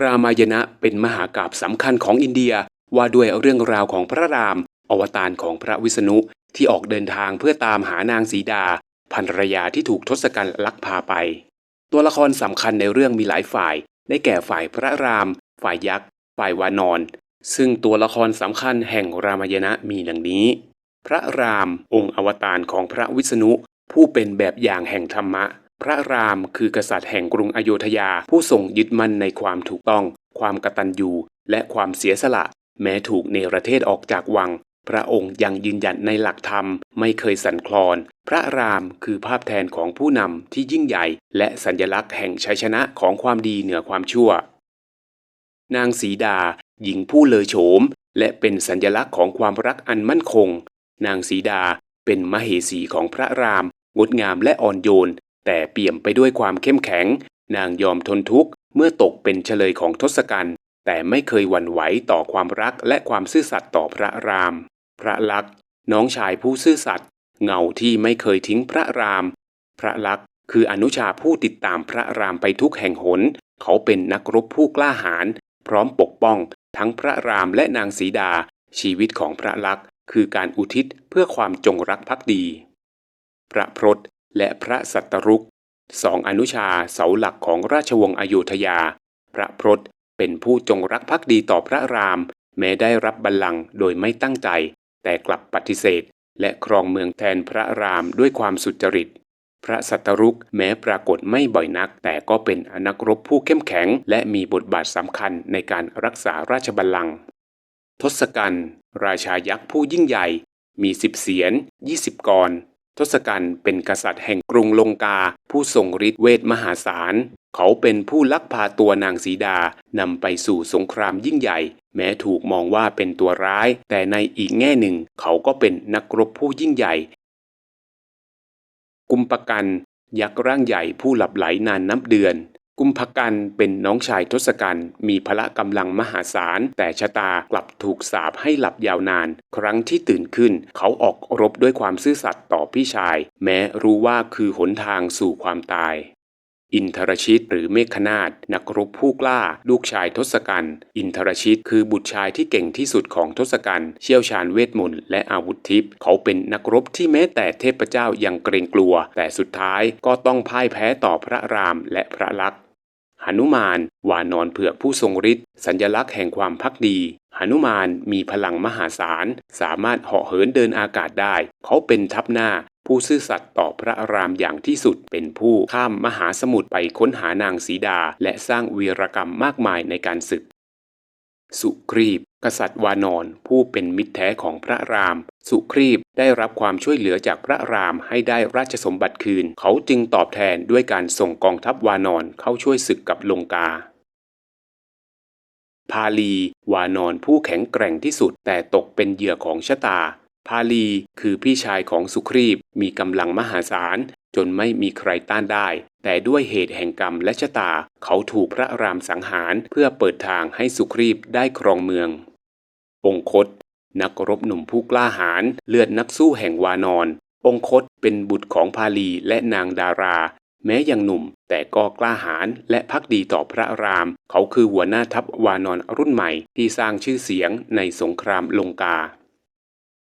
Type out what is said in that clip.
รามายณะเป็นมหากาพย์สำคัญของอินเดียว่าด้วยเรื่องราวของพระราม อวตารของพระวิษณุที่ออกเดินทางเพื่อตามหานางสีดาภรรยาที่ถูกทศกัณฐ์ลักพาไป ตัวละครสำคัญในเรื่องมีหลายฝ่าย ได้แก่ฝ่ายพระราม ฝ่ายยักษ์ ฝ่ายวานอน ซึ่งตัวละครสำคัญแห่งรามายณะมีดังนี้ พระราม องค์อวตารของพระวิษณุผู้เป็นแบบอย่างแห่งธรรมะ พระรามคือกษัตริย์แห่งกรุงอโยธยา ผู้ทรงยึดมั่นในความถูกต้อง ความกตัญญูและความเสียสละ แม้ถูกเนรเทศออกจากวัง พระองค์ยังยืนหยัดในหลักธรรม ไม่เคยสั่นคลอน พระรามคือภาพแทนของผู้นำที่ยิ่งใหญ่ และสัญลักษณ์แห่งชัยชนะของความดีเหนือความชั่ว นางสีดา หญิงผู้เลอโฉม และเป็นสัญลักษณ์ของความรักอันมั่นคง นางสีดาเป็นมเหสีของพระรามงดงามและอ่อนโยน แต่เปี่ยมไปด้วยความเข้มแข็ง นางยอมทนทุกข์ เมื่อตกเป็นเฉลยของทศกัณฐ์แต่ไม่เคยหวั่นไหวต่อความรักและความซื่อสัตย์ต่อพระราม พระลักษ์น้องชายผู้ซื่อสัตย์เงาที่ไม่เคยทิ้งพระราม พระลักษ์คืออนุชาผู้ติดตามพระรามไปทุกแห่งหน เขาเป็นนักรบผู้กล้าหาญพร้อมปกป้อง ทั้งพระรามและนางสีดา ชีวิตของพระลักษ์คือการอุทิศเพื่อความจงรักภักดี พระพรต และพระสัตตรุกสองอนุชาเสาหลักของราชวงศ์อโยธยา พระพรตเป็นผู้จงรักภักดีต่อพระราม แม้ได้รับบัลลังก์โดยไม่ตั้งใจ แต่กลับปฏิเสธ และครองเมืองแทนพระรามด้วยความสุจริต พระสัตตรุกแม้ปรากฏไม่บ่อยนัก แต่ก็เป็นอนักรบผู้เข้มแข็ง และมีบทบาทสำคัญในการรักษาราชบัลลังก์ทศกัณฐ์ราชายักษ์ผู้ยิ่งใหญ่ มีสิบเสียนยี่สิบกร ทศกัณฐ์เป็นกษัตริย์แห่งกรุงลงกา ผู้ทรงฤทธิเวทมหาศาล เขาเป็นผู้ลักพาตัวนางสีดานำไปสู่สงครามยิ่งใหญ่ แม้ถูกมองว่าเป็นตัวร้าย แต่ในอีกแง่หนึ่ง เขาก็เป็นนักรบผู้ยิ่งใหญ่ กุมปกัน ยักษ์ร่างใหญ่ผู้หลับไหลนานนับเดือน กุมภกันเป็นน้องชายทศกัณฐ์มีพละกำลังมหาศาล แต่ชะตากลับถูกสาปให้หลับยาวนาน ครั้งที่ตื่นขึ้น เขาออกรบด้วยความซื่อสัตย์ต่อพี่ชาย แม้รู้ว่าคือหนทางสู่ความตาย อินทรชิตหรือเมฆนาฏนักรบผู้กล้า ลูกชายทศกัณฐ์อินทรชิตคือบุตรชายที่เก่งที่สุดของทศกัณฐ์เชี่ยวชาญเวทมนต์และอาวุธทิพย์เขาเป็นนักรบที่แม้แต่เทพเจ้ายังเกรงกลัว แต่สุดท้ายก็ต้องพ่ายแพ้ต่อพระรามและพระลักษณ์หนุมานวานอนเผือกผู้ทรงฤทธิ์สัญลักษณ์แห่งความพักดีหนุมานมีพลังมหาศาล สามารถเหาะเหินเดินอากาศได้ เขาเป็นทัพหน้า ผู้ซื่อสัตย์ต่อพระรามอย่างที่สุดเป็นผู้ข้ามมหาสมุทรไปค้นหานางสีดา และสร้างวีรกรรมมากมายในการศึก สุครีบ กษัตริย์วานอนผู้เป็นมิตรแท้ของพระราม สุครีบได้รับความช่วยเหลือจากพระรามให้ได้ราชสมบัติคืน เขาจึงตอบแทนด้วยการส่งกองทัพวานอนเข้าช่วยศึกกับลงกาพาลี วานอนผู้แข็งแกร่งที่สุดแต่ตกเป็นเหยื่อของชะตา พาลีคือพี่ชายของสุครีบมีกำลังมหาศาล จนไม่มีใครต้านได้ แต่ด้วยเหตุแห่งกรรมและชะตา เขาถูกพระรามสังหารเพื่อเปิดทางให้สุครีบได้ครองเมือง องคต นักรบหนุ่มผู้กล้าหาญเลือดนักสู้แห่งวานอน องคตเป็นบุตรของพาลีและนางดารา แม้ยังหนุ่ม แต่ก็กล้าหาญและพักดีต่อพระราม เขาคือหัวหน้าทัพวานอนรุ่นใหม่ที่สร้างชื่อเสียงในสงครามลงกา